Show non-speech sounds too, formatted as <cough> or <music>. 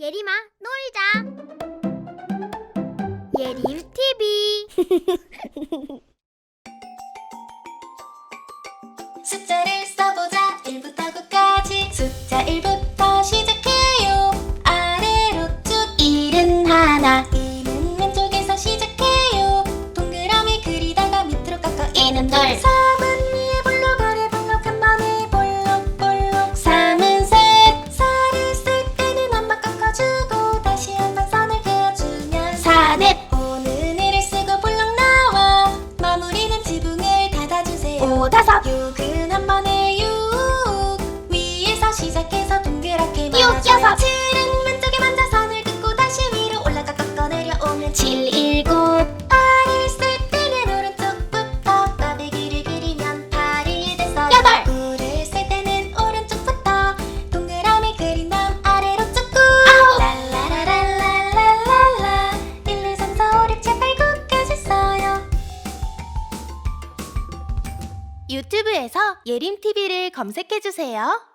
예림아, 놀자. 예림 TV. <laughs> 숫자를 써보자. 1부터 9까지. 숫자 1부터 시작해요. 아래로 쭉. 일은 하나. 일은 왼쪽에서 시작해요. 동그라미 그리다가 밑으로 깎아 이는 둘. 3 4넷 오는 일을 쓰고 볼록 나와. 마무리는 지붕을 닫아주세요. 오 다섯. 육은 한 번에 육 위에서 시작해서 동그랗게 육, 여섯. 칠은 유튜브에서 예림TV를 검색해주세요.